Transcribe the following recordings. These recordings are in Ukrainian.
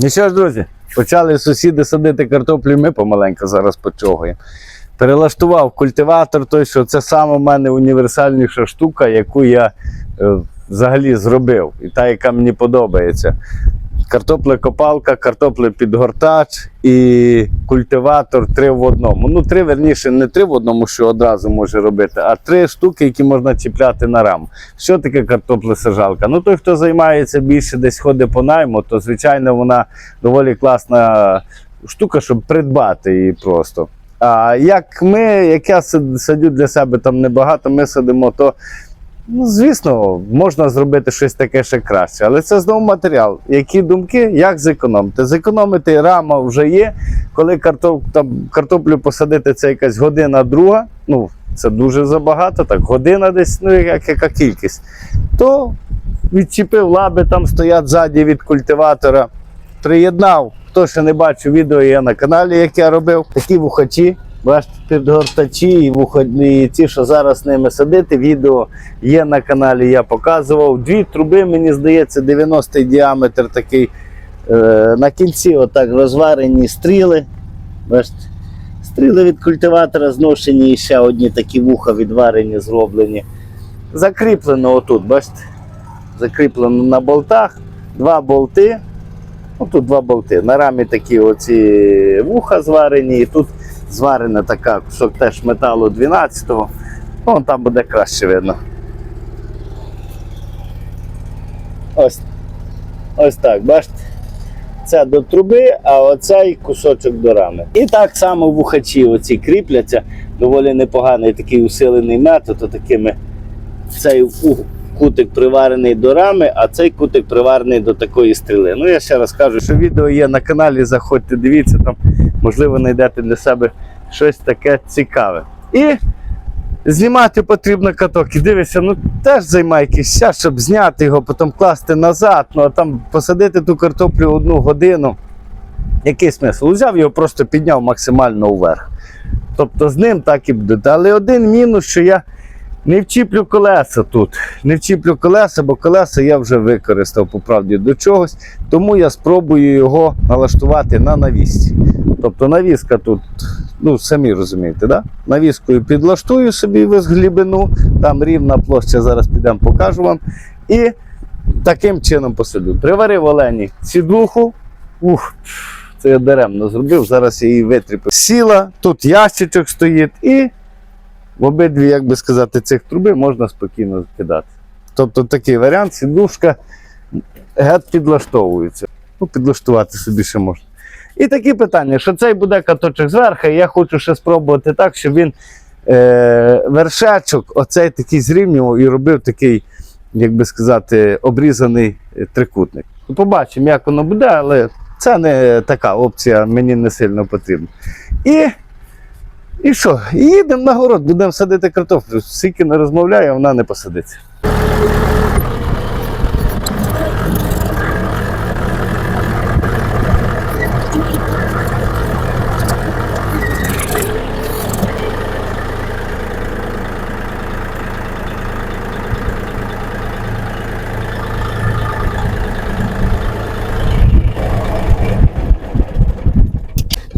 Ну що ж, друзі, почали сусіди садити картоплю, ми помаленьку зараз почогуємо. Перелаштував культиватор, той, що це саме в мене універсальніша штука, яку я е, взагалі зробив, і та, яка мені подобається. Картоплекопалка, картоплепідгортач і культиватор три в одному. Ну, три, верніше, не три в одному, що одразу може робити, а три штуки, які можна чіпляти на раму. Що таке картоплесажалка? Ну, той, хто займається більше десь ходить по найму, то звичайно вона доволі класна штука, щоб придбати її просто. А як ми, як я сад- садю для себе там небагато, ми садимо, то Ну, звісно, можна зробити щось таке ще краще, але це знову матеріал. Які думки, як зекономити? Зекономити рама вже є. Коли картоп, там, картоплю посадити, це якась година друга, ну це дуже забагато, так, година десь, ну як, яка кількість, то відчепив лаби, там стоять ззаді від культиватора, приєднав. Хто ще не бачив відео, є на каналі, як я робив. Такі вухачі, бачите, підгортачі і вуходні, і ті, що зараз ними садити, відео є на каналі, я показував. Дві труби, мені здається, 90-й діаметр такий. Е, на кінці отак розварені стріли. Бачите, стріли від культиватора зношені і ще одні такі вуха відварені, зроблені. Закріплено отут, бачите? Закріплено на болтах. Два болти. Ну, тут два болти. На рамі такі оці вуха зварені, і тут зварена така кусок теж металу 12-го. Ну, там буде краще видно. Ось, ось так, бачите? Це до труби, а оцей кусочок до рами. І так само вухачі оці кріпляться. Доволі непоганий такий усилений метод, такими цей кутик приварений до рами, а цей кутик приварений до такої стріли. Ну, я ще раз кажу, що відео є на каналі, заходьте, дивіться, там, можливо, знайдете для себе щось таке цікаве. І знімати потрібно каток. І дивишся, ну теж займає якийсь час, щоб зняти його, потім класти назад, ну а там посадити ту картоплю одну годину. Який смисл? Взяв його, просто підняв максимально вверх. Тобто з ним так і буде. Але один мінус, що я не вчіплю колеса тут. Не вчіплю колеса, бо колеса я вже використав по правді до чогось. Тому я спробую його налаштувати на навісці. Тобто навіска тут, ну самі розумієте, да? навіскою підлаштую собі глибину, там рівна площа, зараз підемо покажу вам. І таким чином посаду. Приварив олені сідуху. Ух, це я даремно зробив, зараз я її витріпив. Сіла, тут ящичок стоїть, і в обидві, як би сказати, цих труби можна спокійно кидати. Тобто такий варіант, сідушка гет підлаштовується. Ну, підлаштувати собі ще можна. І такі питання, що цей буде каточок зверху, і я хочу ще спробувати так, щоб він е, вершечок, оцей такий зрівнював і робив такий, як би сказати, обрізаний е, трикутник. Ну, Побачимо, як воно буде, але це не така опція, мені не сильно потрібна. І, і що? Їдемо на город, будемо садити картоплю. Скільки не розмовляю, вона не посадиться.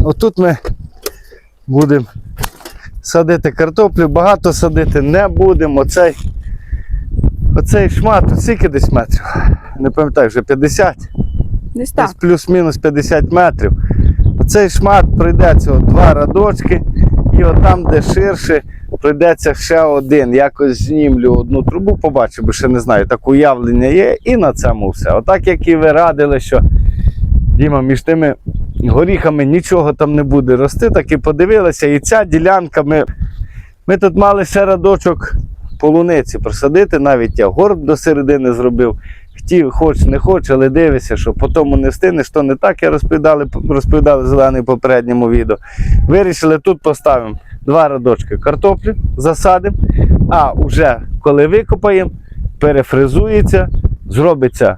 Отут ми будемо садити картоплю, багато садити не будемо. Оцей, оцей шмат, скільки десь метрів? Не пам'ятаю, вже 50, Десь так. плюс-мінус 50 метрів. Оцей шмат пройдеться от два радочки, і от там, де ширше, пройдеться ще один. Якось знімлю одну трубу, побачу, бо ще не знаю, так уявлення є, і на цьому все. Отак, як і ви радили, що Діма, між тими горіхами нічого там не буде рости, так і подивилися. І ця ділянка, ми, ми тут мали ще радочок полуниці просадити, навіть я горб до середини зробив. Хотів, хоч не хоч, але дивишся, що по тому не встигнеш, то не так, я розповідали, розповідали зелений попередньому відео. Вирішили тут поставимо два радочки картоплі, засадимо, а вже коли викопаємо, перефризується, зробиться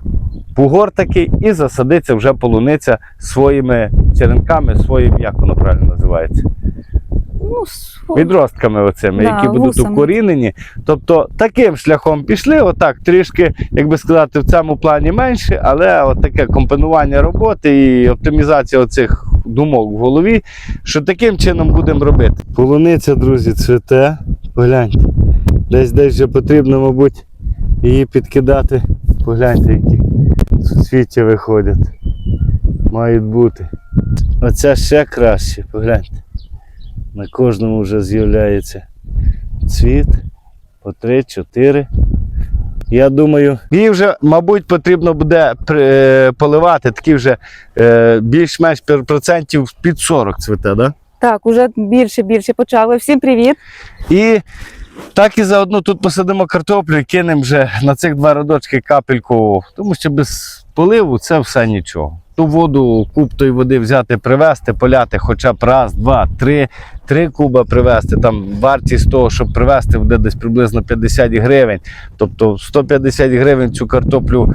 бугор такий і засадиться вже полуниця своїми черенками, своїм, як воно правильно називається. Ну, с- відростками оцими, Да, які будуть вусами. укорінені. Тобто таким шляхом пішли, отак, трішки, як би сказати, в цьому плані менше, але от таке компонування роботи і оптимізація оцих думок в голові, що таким чином будемо робити. Полуниця, друзі, цвіте. Погляньте. Десь десь вже потрібно, мабуть, її підкидати. Погляньте, які суцвіття виходять. Мають бути. Оця ще краще, погляньте. На кожному вже з'являється цвіт по 3-4. Я думаю, її вже, мабуть, потрібно буде е, поливати такі вже е, більш-менш процентів під 40 цвіте, да? Так, уже більше більше почали. Всім привіт. І так і заодно тут посадимо картоплю і кинемо вже на цих два родочки капельку, тому що без поливу це все нічого. Ту воду, куб тої води взяти, привезти, поляти хоча б раз, два, три, три куба привезти. Там вартість того, щоб привезти, буде десь приблизно 50 гривень. Тобто 150 гривень цю картоплю,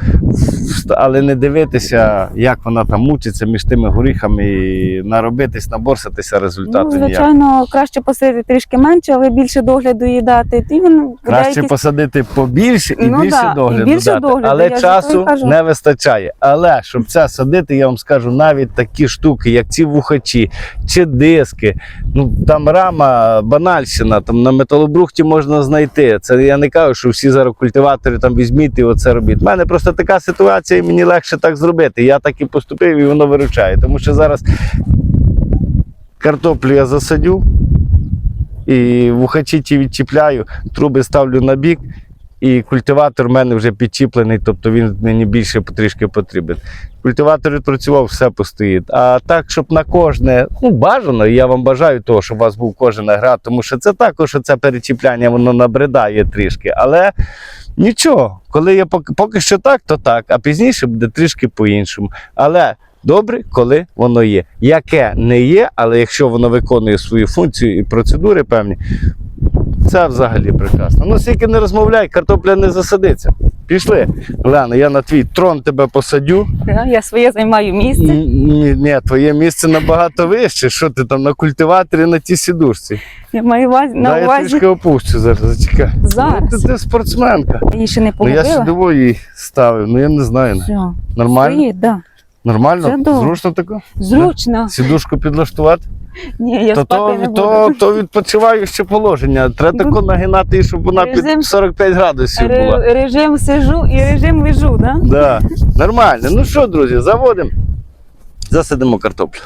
але не дивитися, як вона там мучиться між тими горіхами і наробитись, наборсатися результату ну, звичайно, краще посадити трішки менше, але більше догляду їй дати. І він Краще якийсь- посадити побільше і Ну більше да, і догляду більше дати. догляду, але часу не вистачає. Але щоб це садити, я вам скажу, навіть такі штуки, як ці вухачі чи диски. Ну там рама, банальщина, там на металобрухті можна знайти. Це я не кажу, що всі зараз культиватори там візьміть і оце робіть. У мене просто така ситуація, і мені легше так зробити. Я так і поступив, і воно виручає. Тому що зараз картоплю я засадю. І вухачі ті відчіпляю, труби ставлю на бік, і культиватор в мене вже підчіплений, тобто він мені більше потрішки потрібен. Культиватор відпрацював, все постоїть. А так, щоб на кожне, ну бажано, і я вам бажаю того, щоб у вас був кожен агрегат, тому що це також це перечіпляння, воно набридає трішки. Але нічого, коли я поки, поки що так, то так, а пізніше буде трішки по-іншому. Але добре, коли воно є. Яке не є, але якщо воно виконує свою функцію і процедури певні, це взагалі прекрасно. Ну, скільки не розмовляй, картопля не засадиться. Пішли. Лена, я на твій трон тебе посадю. Я своє займаю місце. Ні, ні, твоє місце набагато вище. Що ти там на культиваторі на тій сідушці? Я маю увазі- на Дай я увазі. трішки опущу зараз, зачекай. Зараз. Ну, ти, ти спортсменка. Я її ще не Ну я сюди її ставив, ну я не знаю. Все. Нормально? Стоїть, да. Нормально? Все. Зручно тако? Зручно. Сідушку підлаштувати? Ні, я то, спати то, не буду. то, то відпочиваюче положення. Треба тако нагинати, щоб вона Режим- під 45 градусів була. Ре- Режим сижу і режим лежу, да? Да. Нормально. Ну що, друзі, заводимо. Засадимо картоплю.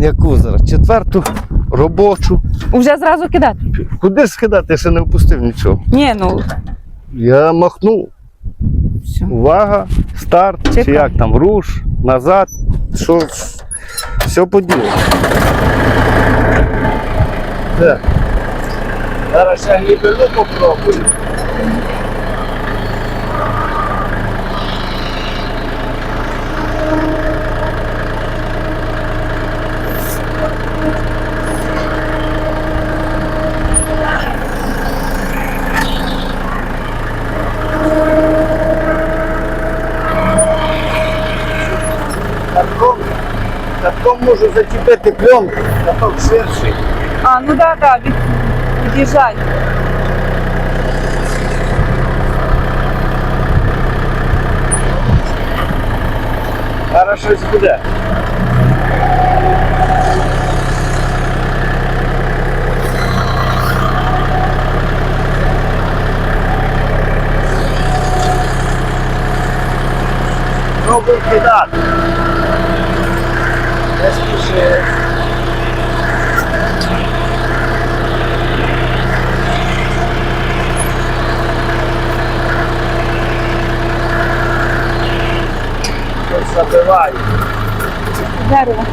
Яку зараз? Четверту робочу. Уже зразу кидати. Куди ж скидати? Я ще не впустив нічого. Ні, ну Я махну. все. Увага, старт, чи Чекай. як там, руш, назад. Що? Все по ділу. Так. Зараз ще глибину попробую. Можу зачепити пленку, каток ширший. А, ну да, да, від, від'їжджай. Зараз щось буде. Пробуй кидати. Не спіши. Щось. Дерево.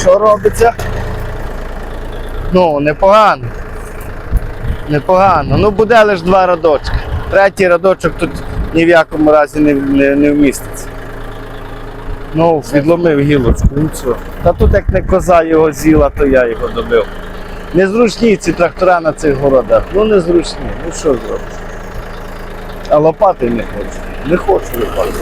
Що робиться? Ну, непогано. Непогано. Ну буде лише два радочки. Третій радочок тут ні в якому разі не, не, не вміститься. Ну, відломив гілочку. Ну. Та тут як не коза його з'їла, то я його добив. Незручні ці трактора на цих городах. Ну незручні. Ну що зробиш? А лопати не хочу. Не хочу лопати.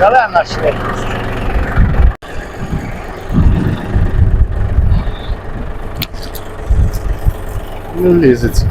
Szalena świetność. Lizyc.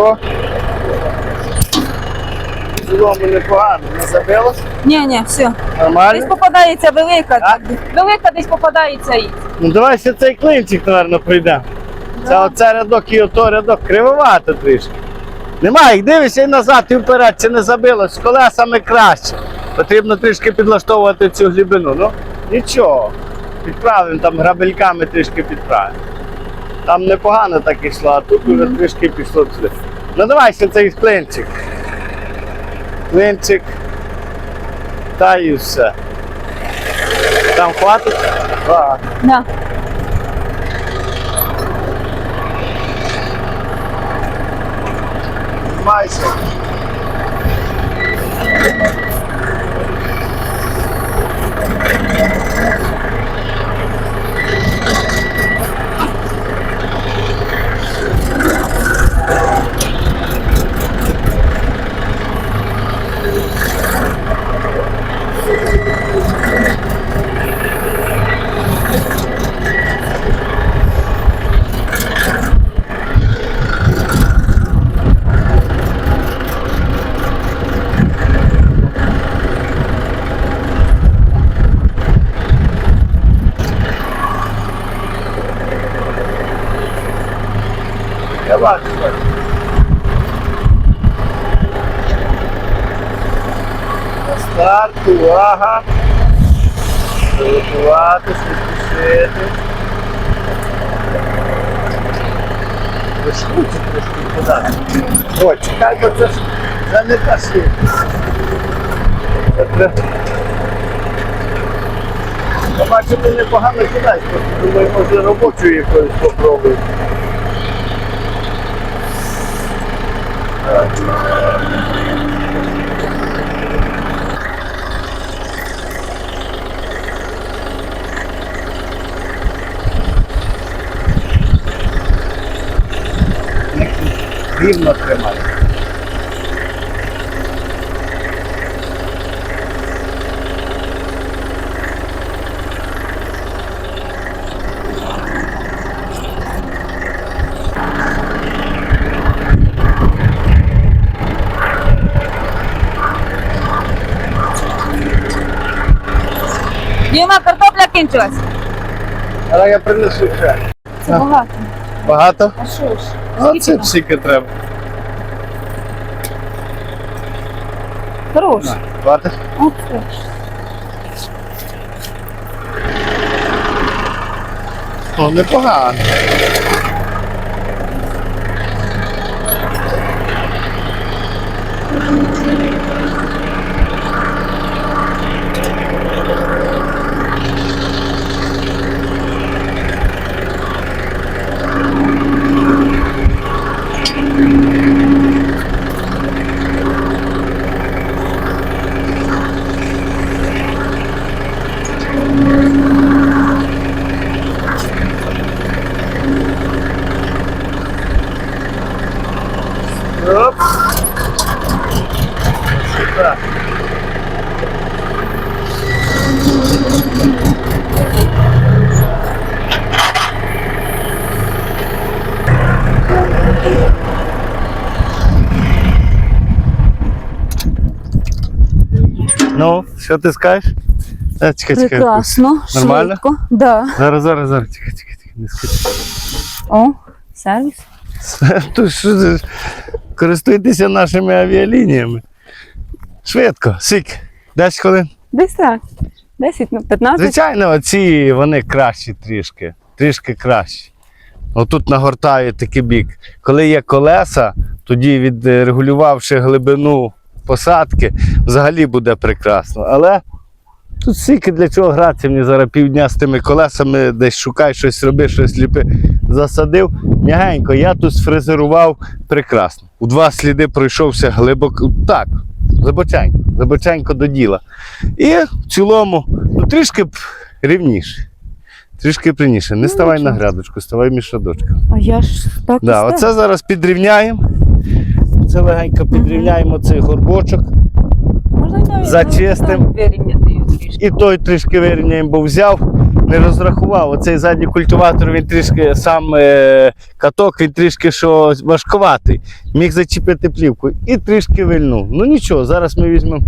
Хорошо. В непогано. Не забилось? Ні, ні, все. Десь Нормально? попадається велика. Велика десь попадається і. Ну давай ще цей клинчик, напевно, пройдемо. Це оце рядок і ото рядок кривовато трішки. Нема, їх дивишся і назад, і вперед, чи не забилось, з колесами краще. Потрібно трішки підлаштовувати цю глибину. Ну, нічого. Підправимо там грабельками трішки підправимо. Там непогано так йшло, а тут вже трішки пішло сюди. Ну давай ще цей клинчик. Клинчик. Та і все. Там хватить? Хватить. На. Майся. Я бачу. бачу. На старт, увага. Приготуватись, спішити. Вишкуйте трошки подати. О, чекай, бо це ж треба. Я бачу, ти непогано кидаєш, думаю, може робочу якоюсь попробуй. sentirnos cremados. Діма, картопля кінчилась. Але я принесу ще. Це багато. Багато? А що ж? А це псіки треба. Хорош. Хватить? Оце. О, непогано. Оп. Сюда. Ну, що ти скажеш? Е, чекай, чекай. Прекрасно. Нормально? Швидко. Да. Зараз, зараз, зараз. Чекай, чекай, чекай. Не скачи. О, сервіс. Що ж, користуйтеся нашими авіалініями. Швидко, сік. 10 хвилин. Десь так. 10, ну, 15. Звичайно, оці вони кращі трішки. Трішки кращі. Отут нагортає такий бік. Коли є колеса, тоді відрегулювавши глибину посадки, взагалі буде прекрасно. Але тут стільки для чого гратися, мені зараз півдня з тими колесами, десь шукай щось роби, щось ліпи. Засадив м'ягенько, я тут сфрезерував прекрасно. У два сліди пройшовся глибоко. Так, глибоченько, глибоченько до діла. І в цілому, ну трішки б рівніше. Трішки прийніше. Не Ну, ставай на грядочку, ставай між рядочками. А я ж так і Да, стала. оце зараз підрівняємо. Це легенько підрівняємо цей горбочок. Можна зачистим. там вирівняти її трішки. І той трішки вирівняємо, бо взяв, не розрахував. Оцей задній культиватор, він трішки сам е, каток, він трішки що важкуватий. Міг зачепити плівку і трішки вильнув. Ну нічого, зараз ми візьмемо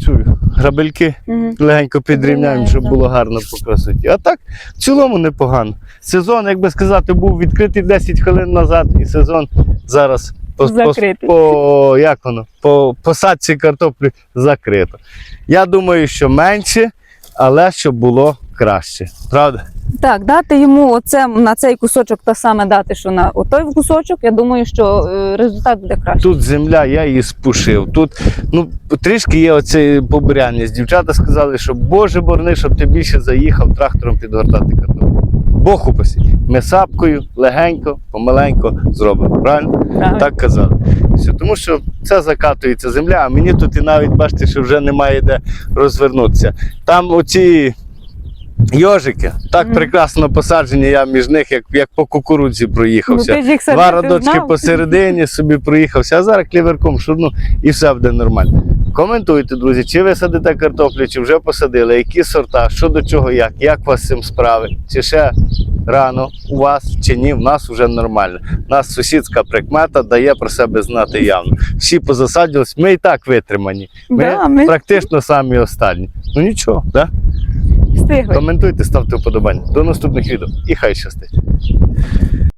цю грабельки, Мгм. легенько підрівняємо, щоб було гарно по красоті. А так, в цілому непогано. Сезон, як би сказати, був відкритий 10 хвилин назад, і сезон зараз по, по, Закритий. по, як воно, по посадці картоплі закрито. Я думаю, що менше, але щоб було краще. Правда? Так, дати йому оце на цей кусочок те саме дати, що на отой кусочок. Я думаю, що е, результат буде краще. Тут земля, я її спушив. Тут ну, трішки є оце побуряння. Дівчата сказали, що Боже борни, щоб ти більше заїхав трактором підгортати картоплю. Бог упасі. Ми сапкою легенько, помаленько зробимо. Правильно? Правильно. Так казали. Все, тому що це закатується земля, а мені тут і навіть бачите, що вже немає де розвернутися. Там оці йожики так Мгм. прекрасно посаджені, я між них, як, як по кукурудзі Ну, проїхався. їх Два радочки посередині собі проїхався, а зараз кліверком шурну і все буде нормально. Коментуйте, друзі, чи ви садите картоплю, чи вже посадили, які сорта, що до чого, як, як у вас з цим справи, чи ще рано у вас, чи ні, в нас вже нормально. У нас сусідська прикмета дає про себе знати явно. Всі позасаджувались, ми і так витримані. Ми, Да, ми практично самі останні. Ну нічого, да? встигли. коментуйте, ставте вподобання. До наступних відео і хай щастить.